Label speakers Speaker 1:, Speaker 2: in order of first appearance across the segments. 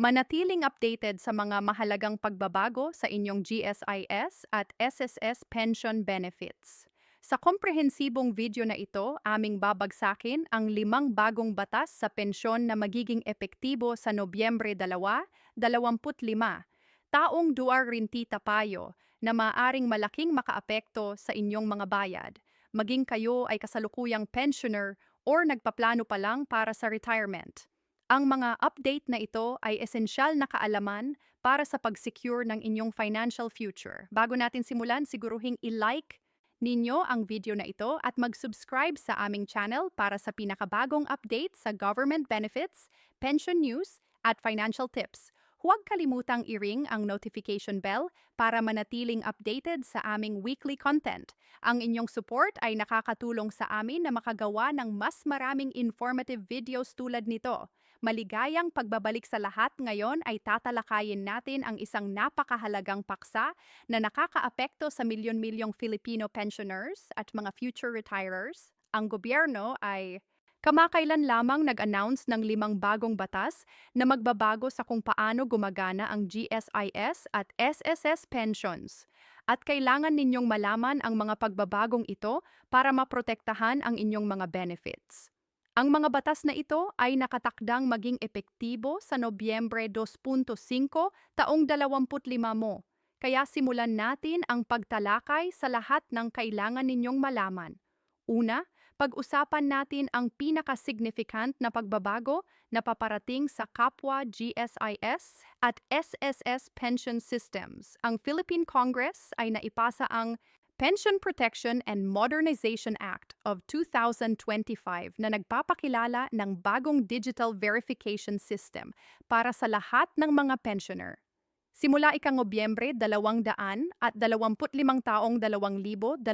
Speaker 1: Manatiling updated sa mga mahalagang pagbabago sa inyong GSIS at SSS pension benefits. Sa komprehensibong video na ito, aming babagsakin ang limang bagong batas sa pensyon na magiging epektibo sa Nobyembre 2, 25, taong duar rinti tapayo na maaring malaking makaapekto sa inyong mga bayad, maging kayo ay kasalukuyang pensioner or nagpaplano pa lang para sa retirement. Ang mga update na ito ay esensyal na kaalaman para sa pag-secure ng inyong financial future. Bago natin simulan, siguruhing i-like ninyo ang video na ito at mag-subscribe sa aming channel para sa pinakabagong update sa government benefits, pension news, at financial tips. Huwag kalimutang i-ring ang notification bell para manatiling updated sa aming weekly content. Ang inyong support ay nakakatulong sa amin na makagawa ng mas maraming informative videos tulad nito. Maligayang pagbabalik sa lahat ngayon ay tatalakayin natin ang isang napakahalagang paksa na nakakaapekto sa milyon-milyong Filipino pensioners at mga future retirers. Ang gobyerno ay Kamakailan lamang nag-announce ng limang bagong batas na magbabago sa kung paano gumagana ang GSIS at SSS pensions. At kailangan ninyong malaman ang mga pagbabagong ito para maprotektahan ang inyong mga benefits. Ang mga batas na ito ay nakatakdang maging epektibo sa Nobyembre 2.5 taong 25 mo. Kaya simulan natin ang pagtalakay sa lahat ng kailangan ninyong malaman. Una, pag-usapan natin ang pinaka-significant na pagbabago na paparating sa kapwa GSIS at SSS pension systems. Ang Philippine Congress ay naipasa ang Pension Protection and Modernization Act of 2025 na nagpapakilala ng bagong digital verification system para sa lahat ng mga pensioner. Simula ikang Nobyembre 200 at 25 taong 2025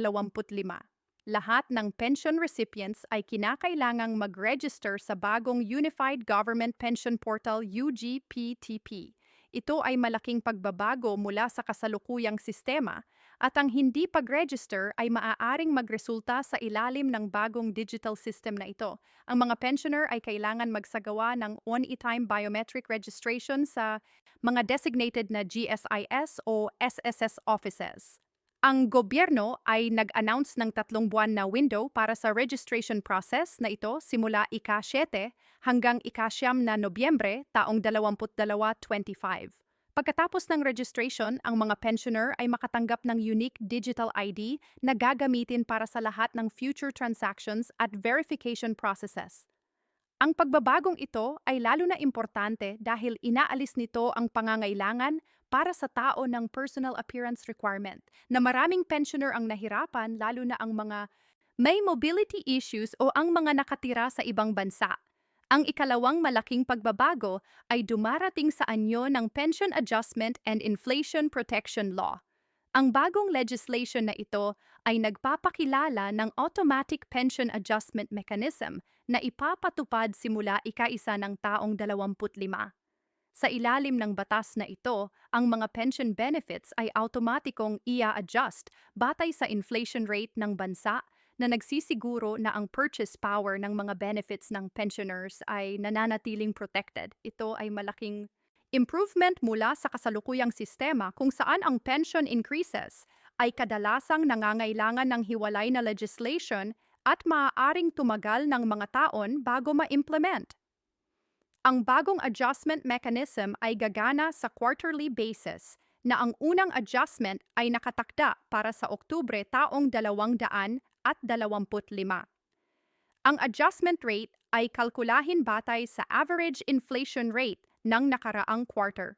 Speaker 1: lahat ng pension recipients ay kinakailangang mag-register sa bagong Unified Government Pension Portal UGPTP. Ito ay malaking pagbabago mula sa kasalukuyang sistema at ang hindi pag-register ay maaaring magresulta sa ilalim ng bagong digital system na ito. Ang mga pensioner ay kailangan magsagawa ng one-time biometric registration sa mga designated na GSIS o SSS offices. Ang gobyerno ay nag-announce ng tatlong buwan na window para sa registration process na ito simula ika-7 hanggang ika-siyam na Nobyembre taong 2025. Pagkatapos ng registration, ang mga pensioner ay makatanggap ng unique digital ID na gagamitin para sa lahat ng future transactions at verification processes. Ang pagbabagong ito ay lalo na importante dahil inaalis nito ang pangangailangan para sa tao ng personal appearance requirement na maraming pensioner ang nahirapan lalo na ang mga may mobility issues o ang mga nakatira sa ibang bansa. Ang ikalawang malaking pagbabago ay dumarating sa anyo ng Pension Adjustment and Inflation Protection Law ang bagong legislation na ito ay nagpapakilala ng Automatic Pension Adjustment Mechanism na ipapatupad simula ika-isa ng taong 25. Sa ilalim ng batas na ito, ang mga pension benefits ay automatikong ia-adjust batay sa inflation rate ng bansa na nagsisiguro na ang purchase power ng mga benefits ng pensioners ay nananatiling protected. Ito ay malaking Improvement mula sa kasalukuyang sistema kung saan ang pension increases ay kadalasang nangangailangan ng hiwalay na legislation at maaaring tumagal ng mga taon bago ma-implement. Ang bagong adjustment mechanism ay gagana sa quarterly basis na ang unang adjustment ay nakatakda para sa Oktubre taong 225. Ang adjustment rate ay kalkulahin batay sa average inflation rate ng nakaraang quarter.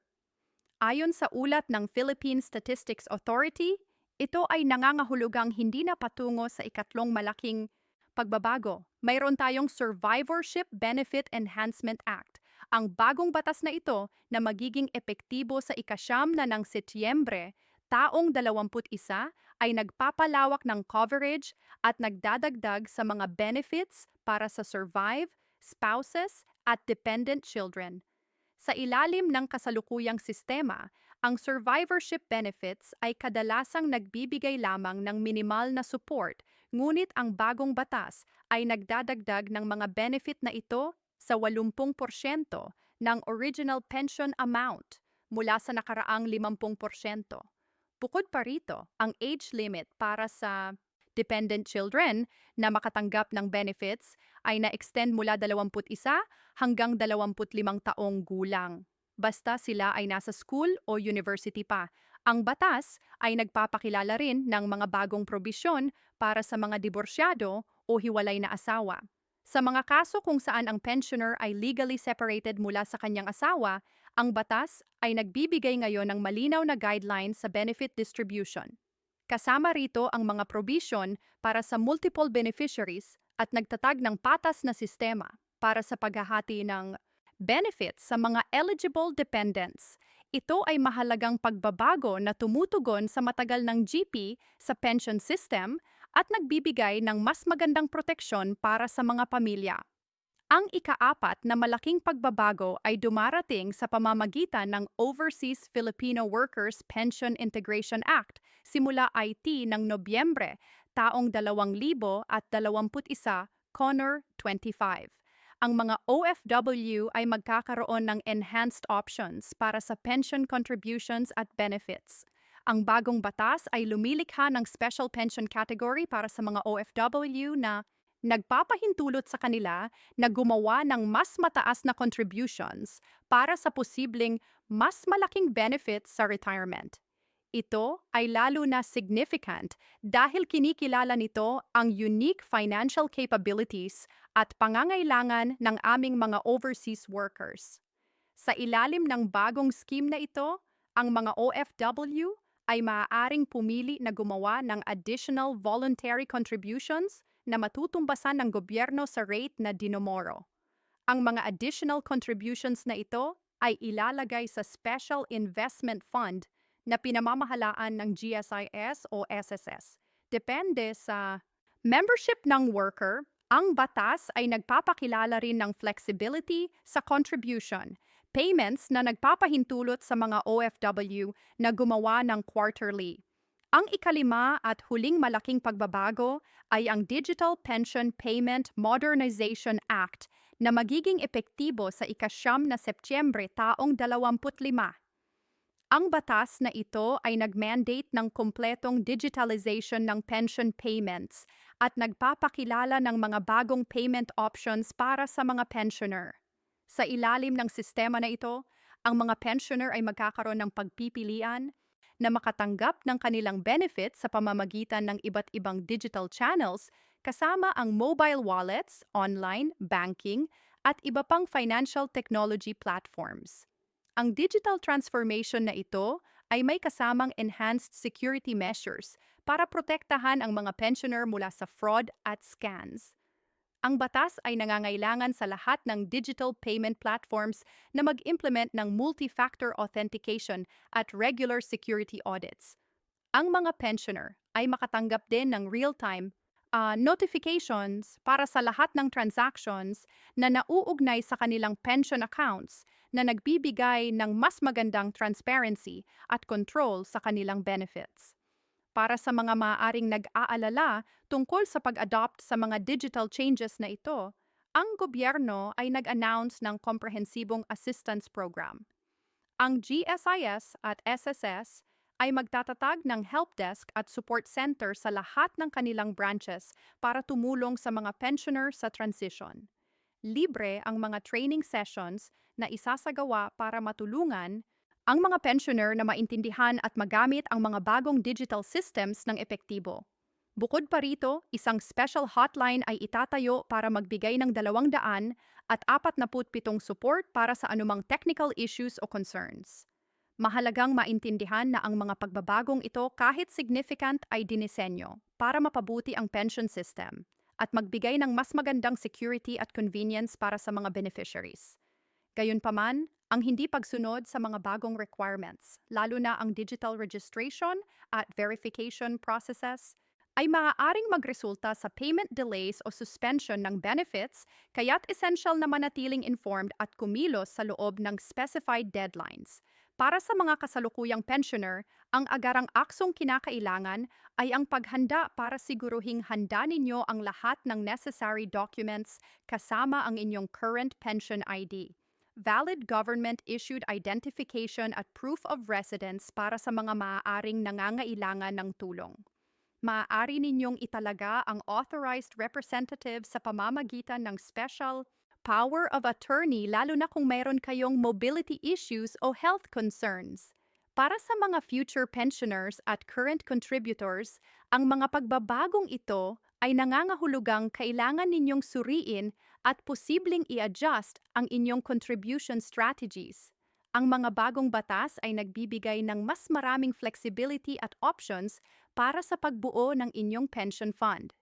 Speaker 1: Ayon sa ulat ng Philippine Statistics Authority, ito ay nangangahulugang hindi na patungo sa ikatlong malaking pagbabago. Mayroon tayong Survivorship Benefit Enhancement Act, ang bagong batas na ito na magiging epektibo sa ikasyam na ng Setyembre taong 21 ay nagpapalawak ng coverage at nagdadagdag sa mga benefits para sa survive, spouses at dependent children. Sa ilalim ng kasalukuyang sistema, ang survivorship benefits ay kadalasang nagbibigay lamang ng minimal na support, ngunit ang bagong batas ay nagdadagdag ng mga benefit na ito sa 80% ng original pension amount mula sa nakaraang 50%. Bukod pa rito, ang age limit para sa dependent children na makatanggap ng benefits ay na-extend mula 21 hanggang 25 taong gulang. Basta sila ay nasa school o university pa. Ang batas ay nagpapakilala rin ng mga bagong probisyon para sa mga diborsyado o hiwalay na asawa. Sa mga kaso kung saan ang pensioner ay legally separated mula sa kanyang asawa, ang batas ay nagbibigay ngayon ng malinaw na guidelines sa benefit distribution. Kasama rito ang mga provision para sa multiple beneficiaries at nagtatag ng patas na sistema para sa paghahati ng benefits sa mga eligible dependents. Ito ay mahalagang pagbabago na tumutugon sa matagal ng GP sa pension system at nagbibigay ng mas magandang proteksyon para sa mga pamilya. Ang ikaapat na malaking pagbabago ay dumarating sa pamamagitan ng Overseas Filipino Workers Pension Integration Act simula IT ng Nobyembre taong 2021 Connor 25. Ang mga OFW ay magkakaroon ng enhanced options para sa pension contributions at benefits. Ang bagong batas ay lumilikha ng special pension category para sa mga OFW na nagpapahintulot sa kanila na gumawa ng mas mataas na contributions para sa posibleng mas malaking benefits sa retirement. Ito ay lalo na significant dahil kinikilala nito ang unique financial capabilities at pangangailangan ng aming mga overseas workers. Sa ilalim ng bagong scheme na ito, ang mga OFW ay maaaring pumili na gumawa ng additional voluntary contributions na matutumbasan ng gobyerno sa rate na dinomoro. Ang mga additional contributions na ito ay ilalagay sa Special Investment Fund na pinamamahalaan ng GSIS o SSS. Depende sa membership ng worker, ang batas ay nagpapakilala rin ng flexibility sa contribution payments na nagpapahintulot sa mga OFW na gumawa ng quarterly. Ang ikalima at huling malaking pagbabago ay ang Digital Pension Payment Modernization Act na magiging epektibo sa ikasyam na Setyembre taong 25. Ang batas na ito ay nag-mandate ng kumpletong digitalization ng pension payments at nagpapakilala ng mga bagong payment options para sa mga pensioner. Sa ilalim ng sistema na ito, ang mga pensioner ay magkakaroon ng pagpipilian na makatanggap ng kanilang benefits sa pamamagitan ng iba't ibang digital channels kasama ang mobile wallets, online, banking, at iba pang financial technology platforms. Ang digital transformation na ito ay may kasamang enhanced security measures para protektahan ang mga pensioner mula sa fraud at scams. Ang batas ay nangangailangan sa lahat ng digital payment platforms na mag-implement ng multi-factor authentication at regular security audits. Ang mga pensioner ay makatanggap din ng real-time uh, notifications para sa lahat ng transactions na nauugnay sa kanilang pension accounts na nagbibigay ng mas magandang transparency at control sa kanilang benefits para sa mga maaaring nag-aalala tungkol sa pag-adopt sa mga digital changes na ito, ang gobyerno ay nag-announce ng komprehensibong assistance program. Ang GSIS at SSS ay magtatatag ng help desk at support center sa lahat ng kanilang branches para tumulong sa mga pensioner sa transition. Libre ang mga training sessions na isasagawa para matulungan ang mga pensioner na maintindihan at magamit ang mga bagong digital systems ng epektibo. Bukod pa rito, isang special hotline ay itatayo para magbigay ng 200 at 47 support para sa anumang technical issues o concerns. Mahalagang maintindihan na ang mga pagbabagong ito kahit significant ay dinisenyo para mapabuti ang pension system at magbigay ng mas magandang security at convenience para sa mga beneficiaries. Gayunpaman, ang hindi pagsunod sa mga bagong requirements, lalo na ang digital registration at verification processes, ay maaaring magresulta sa payment delays o suspension ng benefits, kaya't essential na manatiling informed at kumilos sa loob ng specified deadlines. Para sa mga kasalukuyang pensioner, ang agarang aksong kinakailangan ay ang paghanda para siguruhing handa ninyo ang lahat ng necessary documents kasama ang inyong current pension ID valid government-issued identification at proof of residence para sa mga maaaring nangangailangan ng tulong. Maaari ninyong italaga ang authorized representative sa pamamagitan ng special power of attorney lalo na kung mayroon kayong mobility issues o health concerns. Para sa mga future pensioners at current contributors, ang mga pagbabagong ito ay nangangahulugang kailangan ninyong suriin at posibleng i-adjust ang inyong contribution strategies. Ang mga bagong batas ay nagbibigay ng mas maraming flexibility at options para sa pagbuo ng inyong pension fund.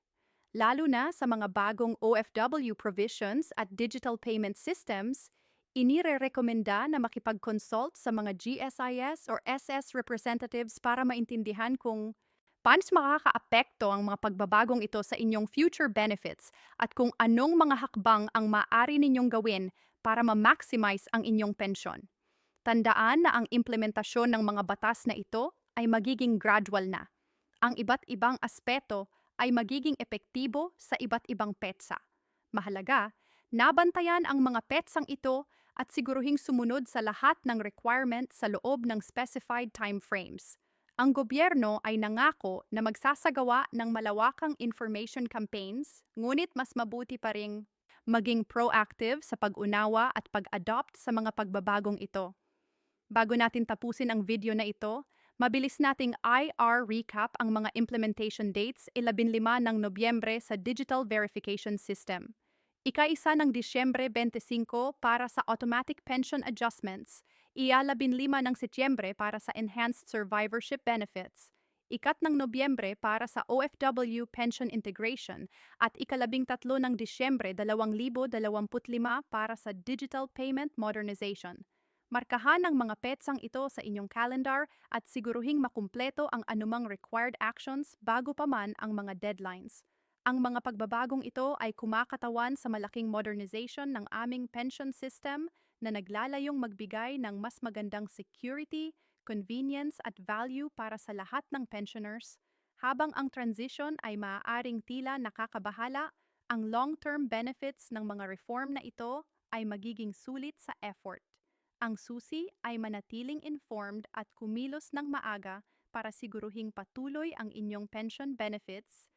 Speaker 1: Lalo na sa mga bagong OFW provisions at digital payment systems, inire-rekomenda na makipag-consult sa mga GSIS or SS representatives para maintindihan kung paano makakaapekto ang mga pagbabagong ito sa inyong future benefits at kung anong mga hakbang ang maaari ninyong gawin para ma-maximize ang inyong pensyon. Tandaan na ang implementasyon ng mga batas na ito ay magiging gradual na. Ang iba't ibang aspeto ay magiging epektibo sa iba't ibang petsa. Mahalaga, nabantayan ang mga petsang ito at siguruhing sumunod sa lahat ng requirement sa loob ng specified time frames. Ang gobyerno ay nangako na magsasagawa ng malawakang information campaigns, ngunit mas mabuti pa ring maging proactive sa pag-unawa at pag-adopt sa mga pagbabagong ito. Bago natin tapusin ang video na ito, mabilis nating IR recap ang mga implementation dates 15 ng Nobyembre sa Digital Verification System. Ika-isa ng Disyembre 25 para sa Automatic Pension Adjustments, ialabin lima ng Setyembre para sa Enhanced Survivorship Benefits, ikat ng Nobyembre para sa OFW Pension Integration at ikalabing tatlo ng Disyembre 2025 para sa Digital Payment Modernization. Markahan ang mga petsang ito sa inyong calendar at siguruhing makumpleto ang anumang required actions bago pa man ang mga deadlines. Ang mga pagbabagong ito ay kumakatawan sa malaking modernization ng aming pension system na naglalayong magbigay ng mas magandang security, convenience at value para sa lahat ng pensioners, habang ang transition ay maaaring tila nakakabahala, ang long-term benefits ng mga reform na ito ay magiging sulit sa effort. Ang susi ay manatiling informed at kumilos ng maaga para siguruhing patuloy ang inyong pension benefits